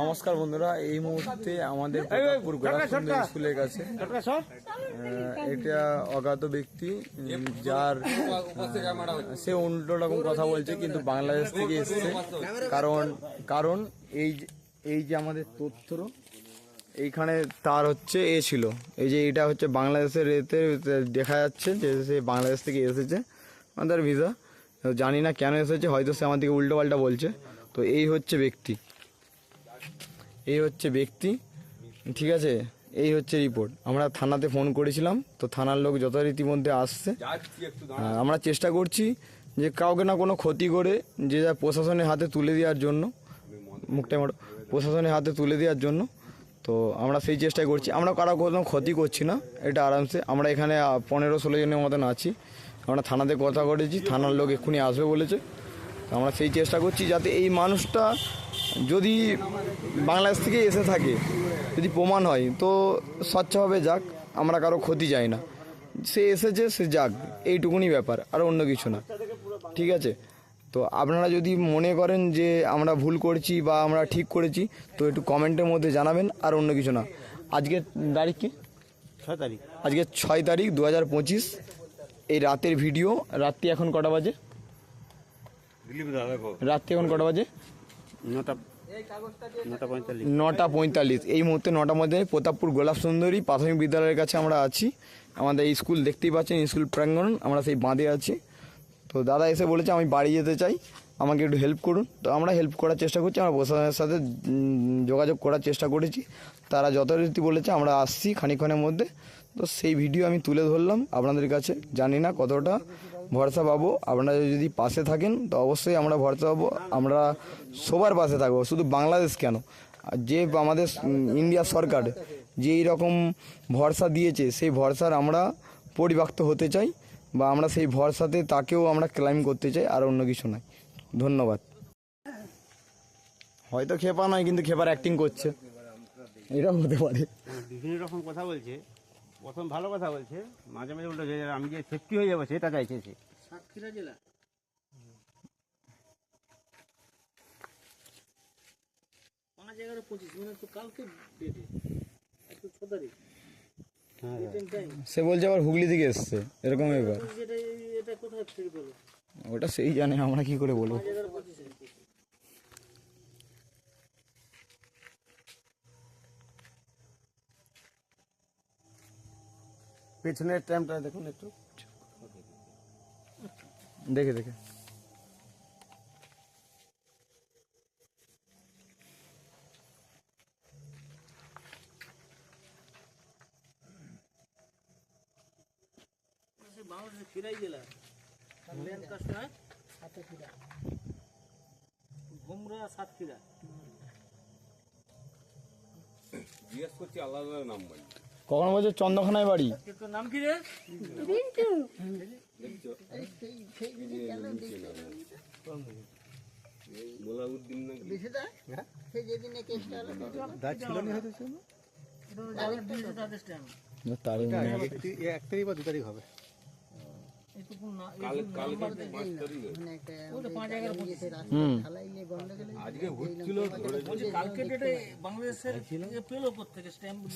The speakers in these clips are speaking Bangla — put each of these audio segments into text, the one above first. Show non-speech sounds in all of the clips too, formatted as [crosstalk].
নমস্কার বন্ধুরা এই মুহূর্তে আমাদের প্রতাপপুর স্কুলের কাছে। এটা অজ্ঞাত ব্যক্তি যার সে উল্টো রকম কথা বলছে কিন্তু বাংলাদেশ থেকে এসছে। কারণ কারণ এই এই যে আমাদের তথ্য এইখানে তার হচ্ছে এ ছিল। এই যে এটা হচ্ছে বাংলাদেশের এতে দেখা যাচ্ছে যে সে বাংলাদেশ থেকে এসেছে আমাদের ভিসা। জানি না কেন এসেছে হয়তো সে আমার দিকে উল্টো পাল্টা বলছে। তো এই হচ্ছে ব্যক্তি। এই হচ্ছে ব্যক্তি, ঠিক আছে? এই হচ্ছে রিপোর্ট আমরা থানাতে ফোন করেছিলাম, তো থানার লোক যথারীতি মধ্যে আসছে। আমরা চেষ্টা করছি যে কাউকে না কোনো ক্ষতি করে, যে যা প্রশাসনের হাতে তুলে দেওয়ার জন্য, মুখটা মারো প্রশাসনের হাতে তুলে দেওয়ার জন্য, তো আমরা সেই চেষ্টাই করছি। আমরা কারও কোনো ক্ষতি করছি না, এটা আরামসে। আমরা এখানে পনেরো ষোলো জনের মতন আছি। আমরা থানাতে কথা করেছি থানার লোক এক্ষুনি আসবে বলেছে। আমরা সেই চেষ্টা করছি যাতে এই মানুষটা যদি বাংলাদেশ থেকে এসে থাকে যদি প্রমাণ হয় তো স্বচ্ছভাবে যাক আমরা কারও ক্ষতি চাই না। সে এসেছে সে যাক এইটুকুনি ব্যাপার আর অন্য কিছু না। ঠিক আছে? তো আপনারা যদি মনে করেন যে আমরা ভুল করছি বা আমরা ঠিক করেছি তো একটু কমেন্টের মধ্যে জানাবেন আর অন্য কিছু না। আজকে তারিখ কি? ছয় তারিখ। আজকে ছয় তারিখ দু হাজার পঁচিশ এই রাতের ভিডিও। রাত্রি এখন কটা বাজে? রাত্রি এখন কটা বাজে? নটা পঁয়তাল্লিশ। এই মুহূর্তে নটা মধ্যে প্রতাপপুর গোলাপ সুন্দরী প্রাথমিক বিদ্যালয়ের কাছে আমরা আছি। আমাদের স্কুল দেখতেই পাচ্ছেন স্কুল প্রাঙ্গণ। আমরা সেই বাঁধে আছি। তো দাদা এসে বলেছে, আমি বাড়ি যেতে চাই। আমাকে একটু হেল্প করুন। তো আমরা হেল্প করার চেষ্টা করছি। আমরা প্রশাসনের সাথে যোগাযোগ করার চেষ্টা করেছি। তারা যথারীতি বলেছে, আমরা আসছি খানিকক্ষণের মধ্যে। তো সেই ভিডিও আমি তুলে ধরলাম আপনাদের কাছে। জানি না কতটা ভরসা পাবো। আপনারা যদি পাশে থাকেন, তো অবশ্যই আমরা ভরসা পাবো। আমরা সবার পাশে থাকব, শুধু বাংলাদেশ কেন? যে আমাদের ইন্ডিয়া সরকার যে রকম ভরসা দিয়েছে, সেই ভরসার আমরা পরিব্যাক্ত হতে চাই বা আমরা সেই ভরসাতে তাকেও আমরা ক্লাইম করতে চাই, আর অন্য কিছু নয়। ধন্যবাদ। হয়তো খেপা নয়, কিন্তু খেপার অ্যাক্টিং করছে। এটাও হতে পারে। বিভিন্ন রকম কথা বলছে। প্রথম ভালো কথা বলছে মাঝে মাঝে উল্টো আমি যে সেফটি হয়ে যাব সেটা চাইছে সে। সাতক্ষীরা জেলা। পাঁচ এগারো পঁচিশ মানে তো কালকে ডেটে একটু ছ তারিখ হ্যাঁ। সে বলছে আবার হুগলি থেকে এসছে এরকম ব্যাপার। যেটা এটা কোথায় থেকে পেল ওটা সেই জানে আমরা কি করে বলব পাঁচ এগারো পঁচিশে পেছনের টাইমটা দেখুন একটু। দেখে দেখে। ল্যান্ড সাতক্ষীরা ঘুমরা সাতক্ষীরা জিজ্ঞেস করছি আলাদা নাম্বার কখন বলছে? চন্দ্রখানায় বাড়ি? নাম কি রে? মনে হয়। এক তারিখ। বা দু তারিখ হবে।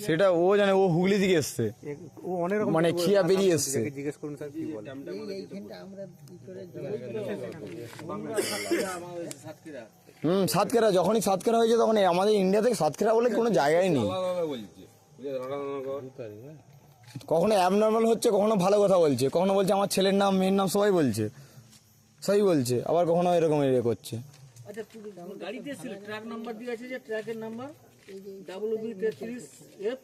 সেটা ও জানে ও হুগলি থেকে এসছে। মানে খিয়া বেরিয়ে এসছে। জিজ্ঞেস করুন স্যার কি বলে? হুম সাতক্ষীরা যখনই সাতক্ষীরা হয়েছে তখন আমাদের ইন্ডিয়া থেকে সাতক্ষীরা বলে কোনো জায়গায় নেই। কখনো অ্যাবনর্মাল হচ্ছে কখনো ভালো কথা বলছে। কখনো বলছে আমার ছেলের নাম মেয়ের নাম সবাই বলছে। সবাই বলছে আবার কখনো এরকম ইয়ে করছে। আচ্ছা গাড়িতে নাম্বার দিয়ে আছে যে নাম্বার ডাব্লু তেত্রিশ এফ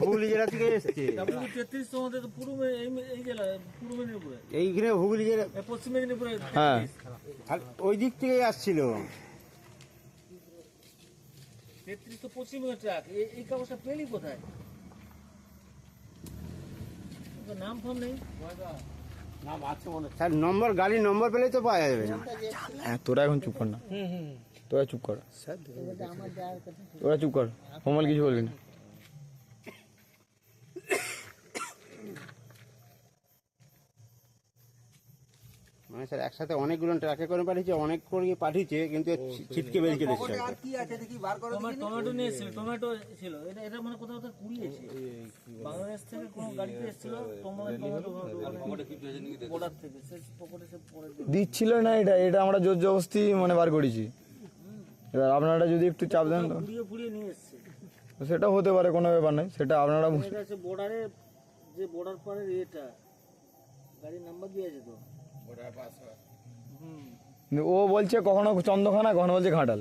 হুগলি জেলা এইখানে হুগলি পশ্চিম মেদিনীপুরে হ্যাঁ। আর ওই দিক থেকে আসছিল। তেত্রিশ তো পশ্চিমবঙ্গের ট্রাক এই- এই কাগজটা পেলি কোথায়? নাম ফোন নেই? স্যার নম্বর গাড়ির নম্বর পেলেই তো পাওয়া যাবে হ্যাঁ তোরা এখন চুপ কর না। তোরা চুপ কর। তোরা চুপ কর। কমল কিছু বলবি না। মানে স্যার একসাথে অনেকগুলো ট্রাকে করে পাঠিয়েছে অনেক করে পাঠিয়েছে কিন্তু ছিটকে বেরিয়ে চলে এসেছে একটা। টমে- টমেটো নিয়ে এসেছিল টমেটো ছিল। এটা এটা মানে কোথাও কোথাও কুড়িয়েছে বাংলাদেশ থেকে কোনো গাড়িতে এসেছিল টমেটো টমেটো বর্ডার থেকে সে পকেটে সে পরে দিচ্ছিল না এটা এটা আমরা জোর জবস্তি মানে বার করেছি। এবার আপনারা যদি একটু চাপ দেন তো। ফুরিয়ে ফুরিয়ে নিয়ে এসছে। সেটা হতে পারে কোনো ব্যাপার নয় সেটা আপনারা এটা হচ্ছে বর্ডারে যে বর্ডার পারের এটা গাড়ির নাম্বার দিয়ে আছে তো। ও বলছে কখনো চন্দ্রখানা কখনো বলছে ঘাটাল।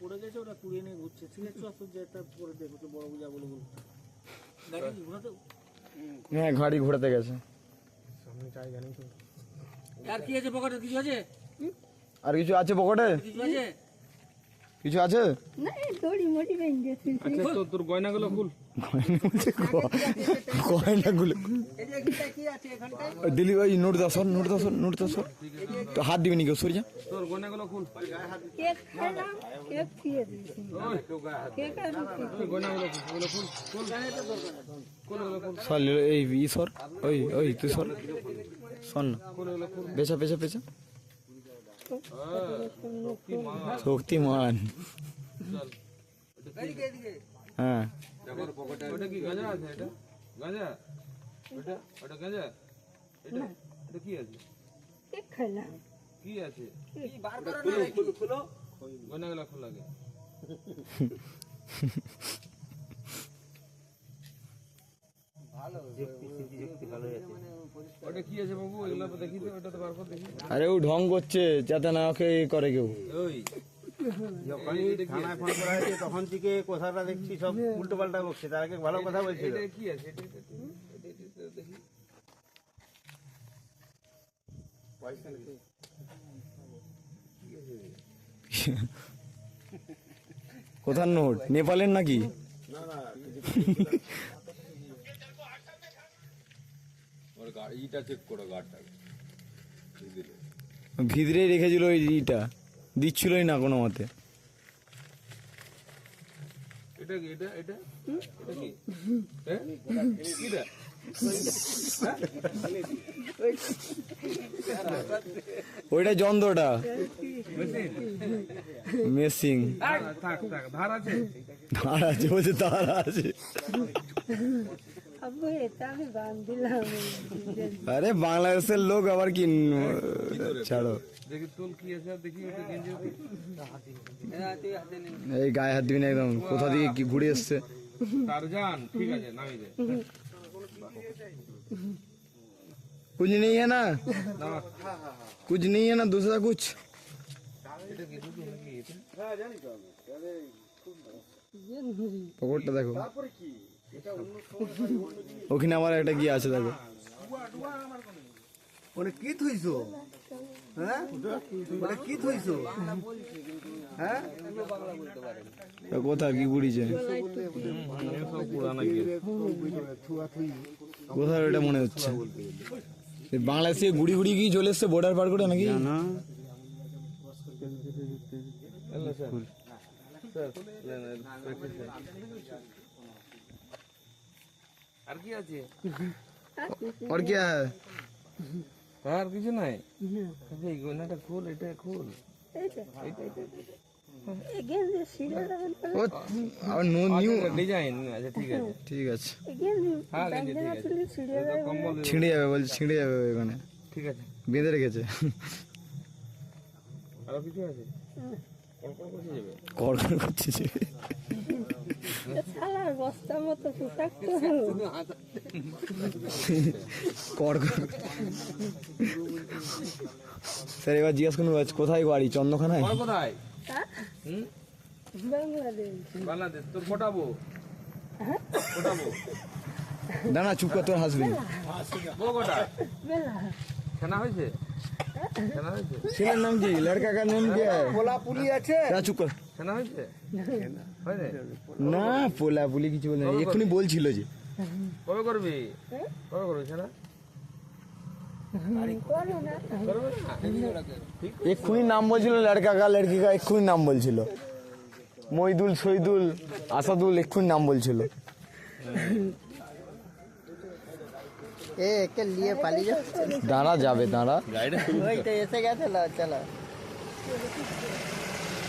পড়ে গেছে ওটা কুড়িয়ে নিয়ে ঘুরছে। ঠিক আছে চল পরে দেখো তো বড় বুঝা বলে বলো গাড়ি ঘোরাতে? হ্যাঁ গাড়ি ঘোরাতে গেছে। আর কি আছে পকেটে? কিছু আছে? আর কিছু আছে পকেটে? কিছু আছে? কিছু আছে? দিয়েছি। তোর গয়নাগুলো খুল। গয়নাগুলো দিলি ভাই নোট দাও সর নোট দাও সর নোট দাও সর তো হাত দিবি নি কেউ সরিয়া তোর গয়নাগুলো খুল সর এই সর। ওই ওই তুই সর। সর না। পেছা পেছা পেছা শক্তিমান। হ্যাঁ। ওটা কি গাঁজা আছে এটা গাঁজা ওটা ওটা গাঁজা এটা এটা কি আছে কি আছে খোল [laughs] ওটা কি আছে বাবু? এগুলো দেখি তো ওটা তো বার কর দেখি আরে ও ঢং করছে যাতে না ওকে করে কেউ। ওই। যখনই থানায় ফোন করা হয়েছে তখন থেকে কথাটা দেখছি সব উল্টো পাল্টা বকছে। তার আগে ভালো কথা বলছিল। কি আছে? এটা এটা এটা- এটা এটা- এটা দেখি। কোথার নোট? নেপালের নাকি? ওর গাড়িটা চেক করো গাড়টাকে ভিতরে রেখেছিল ওই ইটা। দিচ্ছিলই না কোনো মতে। এটা কি এটা এটা? এটা কি? হ্যাঁ? ওইটা যন্ত্রটা। মেসিং থাক থাক ধার আছে। তার আছে বলছে তার আছে। আব্বু এটা আমি বান্ধিলাম আরে বাংলাদেশের লোক আবার কি ছাড়ো দেখি তোল কি আছে আর দেখি ওটা গেঞ্জি এই গায়ে হাত দিবি না একদম কোথা থেকে কি ঘুরে এসছে টারজান ঠিক আছে নামি দে कुछ नहीं है ना कुछ नहीं है ना दूसरा कुछ পকড়টা দেখো ওখানে আমার একটা কি আছে দেখো ওটা কি থইছো হ্যাঁ ওটা কি থইছো হ্যাঁ কোথা কি বুড়িছে কোথায় এটা মনে হচ্ছে এই বাংলাদেশে গুড়ি গুড়ি কি চলে এসছে বর্ডার পার করে নাকি আর কি আছে? আর কিছু নাই? এই খোল এটা খোল। ছিঁড়ে যাবে ছিঁড়ে যাবে ঠিক আছে। বেঁধে রেখেছে। আরও কিছু আছে? করছে [laughs] শালার বস্তার মতো পোশাক তো কর কর স্যার এবার জিজ্ঞাসা করুন কোথায় বাড়ি? চন্দ্রখানায়? কোথায়? বাংলাদেশ। বাংলাদেশ। তোর ফোটাবো? ফোটাবো? দাঁড়া চুপ কর তোর হাসবি। বেলা। খেনা হয়েছে? ছেলের নাম কি? লড়কা কা? নাম কি পুলি আছে। যা চুপ কর। হয়েছে? না পোলা পুলি কিছু বলে না। এক্ষুনি বলছিল যে। কবে করবি? কবে করবি খেনা? করো না করবে না এক্ষুনি নাম বলছিল লড়কা কা লড়কি কা এক্ষুনি নাম বলছিল। মইদুল শহীদুল আসাদুল এক্ষুনি নাম বলছিল। এ একে নিয়ে পালিয়ে যাচ্ছে। দাঁড়া যাবে দাঁড়া। ওইটা এসে গেছে না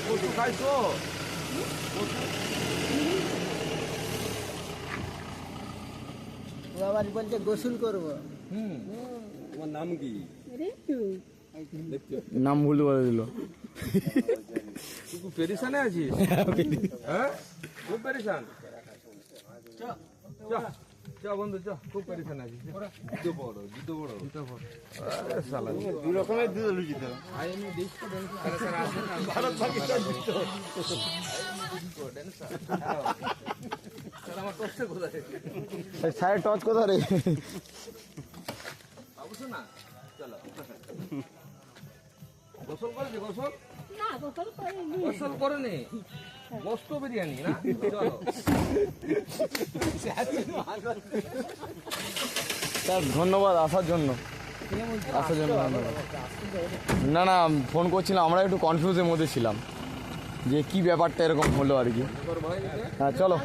চলো ও আবার বলছে গোসল করব নাম ভুল বলে দিল তুই খুব পেরেশানে আছিস হ্যাঁ খুব পেরেশান চ চ বন্ধু চ খুব পেরেশান আছিস জুতো বড় জুতো বড়। জুতো বড়। আরে শালা। দু রকমের দুধ লুচি তো। আই এম ডিশ তো আরে স্যার আসেন না। ভারত পাকিস্তান যুদ্ধ। স্যার আমার কষ্ট কোথায়? সাইড টচ কোথায় রে? বাবু না। চলো। গোসল করেছে গোসল? না গোসল করিনি। গোসল করেনি? গোস্ত বিরিয়ানি না? স্যার ধন্যবাদ আসার জন্য। আসার জন্য ধন্যবাদ। না না ফোন করছিলাম আমরা একটু কনফিউজের মধ্যে ছিলাম যে কি ব্যাপারটা এরকম হলো আর কি। হ্যাঁ চলো।